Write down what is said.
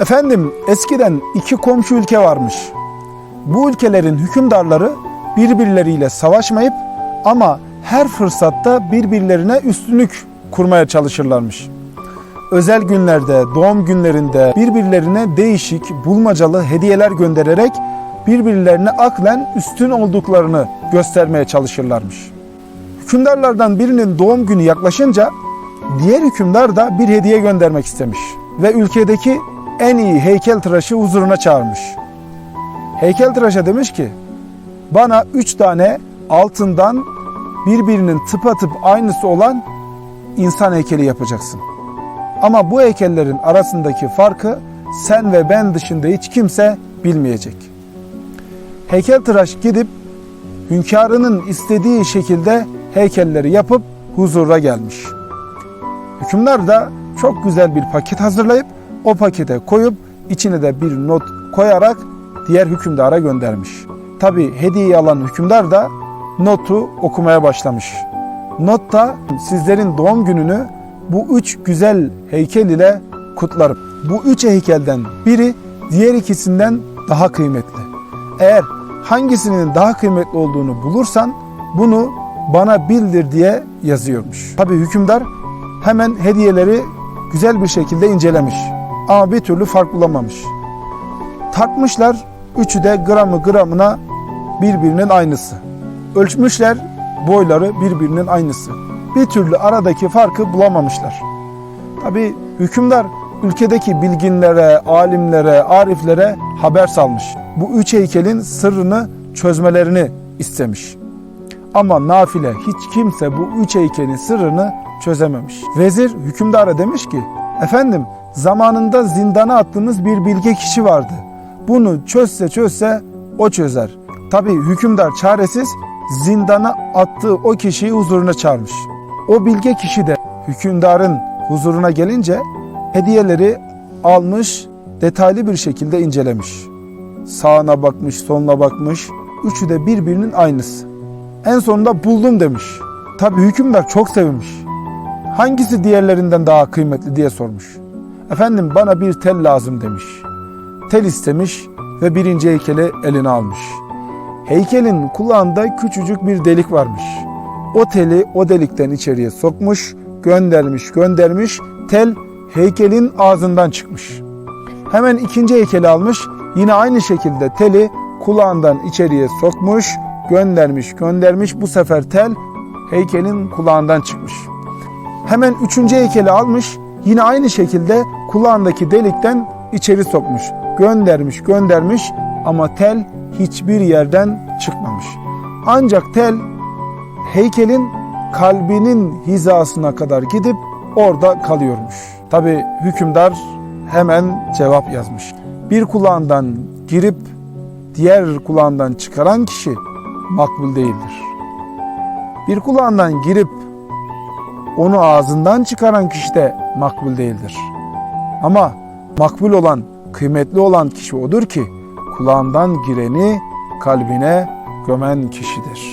Efendim eskiden iki komşu ülke varmış. Bu ülkelerin hükümdarları birbirleriyle savaşmayıp ama her fırsatta birbirlerine üstünlük kurmaya çalışırlarmış. Özel günlerde, doğum günlerinde birbirlerine değişik, bulmacalı hediyeler göndererek birbirlerine aklen üstün olduklarını göstermeye çalışırlarmış. Hükümdarlardan birinin doğum günü yaklaşınca diğer hükümdar da bir hediye göndermek istemiş ve ülkedeki en iyi heykeltıraşı huzuruna çağırmış. Heykeltıraşa demiş ki bana üç tane altından birbirinin tıpatıp aynısı olan insan heykeli yapacaksın. Ama bu heykellerin arasındaki farkı sen ve ben dışında hiç kimse bilmeyecek. Heykeltıraş gidip hünkârının istediği şekilde heykelleri yapıp huzura gelmiş. Hükümdar da çok güzel bir paket hazırlayıp o pakete koyup içine de bir not koyarak diğer hükümdara göndermiş. Tabi hediyeyi alan hükümdar da notu okumaya başlamış. Notta sizlerin doğum gününü bu üç güzel heykel ile kutlarım. Bu üç heykelden biri diğer ikisinden daha kıymetli. Eğer hangisinin daha kıymetli olduğunu bulursan bunu bana bildir diye yazıyormuş. Tabi hükümdar hemen hediyeleri güzel bir şekilde incelemiş. Ama bir türlü fark bulamamış. Tartmışlar, üçü de gramı gramına birbirinin aynısı. Ölçmüşler, boyları birbirinin aynısı. Bir türlü aradaki farkı bulamamışlar. Tabi hükümdar ülkedeki bilginlere, alimlere, ariflere haber salmış. Bu üç heykelin sırrını çözmelerini istemiş. Ama nafile hiç kimse bu üç heykelin sırrını çözememiş. Vezir hükümdara demiş ki, efendim zamanında zindana attığımız bir bilge kişi vardı. Bunu çözse çözse o çözer. Tabi hükümdar çaresiz zindana attığı o kişiyi huzuruna çağırmış. O bilge kişi de hükümdarın huzuruna gelince hediyeleri almış, detaylı bir şekilde incelemiş. Sağına bakmış, soluna bakmış. Üçü de birbirinin aynısı. En sonunda buldum demiş. Tabi hükümdar çok sevinmiş. Hangisi diğerlerinden daha kıymetli diye sormuş. Efendim bana bir tel lazım demiş. Tel istemiş ve birinci heykeli eline almış. Heykelin kulağında küçücük bir delik varmış. O teli o delikten içeriye sokmuş, göndermiş, göndermiş. Tel heykelin ağzından çıkmış. Hemen ikinci heykeli almış. Yine aynı şekilde teli kulağından içeriye sokmuş, göndermiş, göndermiş. Bu sefer tel heykelin kulağından çıkmış. Hemen üçüncü heykeli almış. Yine aynı şekilde kulağındaki delikten içeri sokmuş. Göndermiş, göndermiş ama tel hiçbir yerden çıkmamış. Ancak tel heykelin kalbinin hizasına kadar gidip orada kalıyormuş. Tabi hükümdar hemen cevap yazmış. Bir kulağından girip diğer kulağından çıkaran kişi makbul değildir. Bir kulağından girip onu ağzından çıkaran kişi de makbul değildir. Ama makbul olan, kıymetli olan kişi odur ki kulağından gireni kalbine gömen kişidir.